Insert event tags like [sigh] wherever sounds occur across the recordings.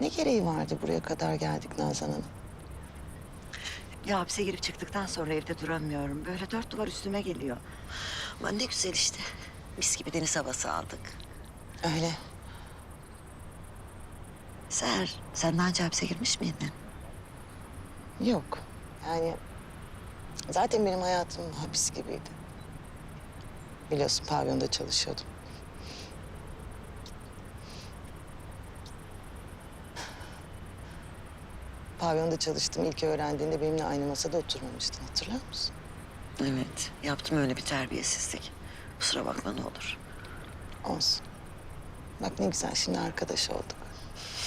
Ne gereği vardı buraya kadar geldik Nazan Hanım? Ya hapse girip çıktıktan sonra evde duramıyorum. Böyle dört duvar üstüme geliyor. Ama ne güzel işte. Mis gibi deniz havası aldık. Öyle. Seher, sen daha önce hapse girmiş miydin? Yok. Yani zaten benim hayatım hapis gibiydi. Biliyorsun pavyonda çalışıyordum. Pavyonda çalıştım. İlk öğrendiğinde benimle aynı masada oturmamıştın. Hatırlar mısın? Evet, yaptım öyle bir terbiyesizlik. Kusura bakma ne olur. Olsun. Bak ne güzel şimdi arkadaş olduk.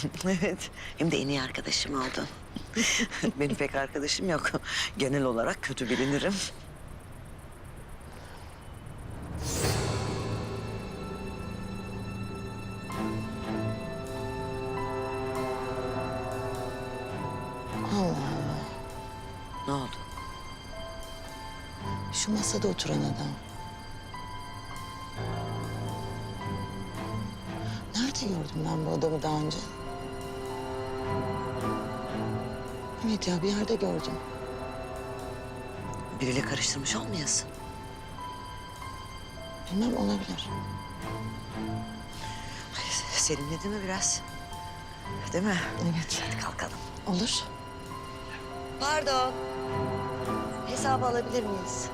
[laughs] evet, hem de en iyi arkadaşım oldun. [laughs] Benim pek arkadaşım yok. Genel olarak kötü bilinirim. Ne oldu? Şu masada oturan adam. Nerede gördüm ben bu adamı daha önce? Evet ya bir yerde gördüm. Biriyle karıştırmış olmayasın. Bilmem olabilir. Ay, Serinledi mi biraz? Değil mi? Evet. Hadi kalkalım. Olur. Pardon. Hesabı alabilir miyiz?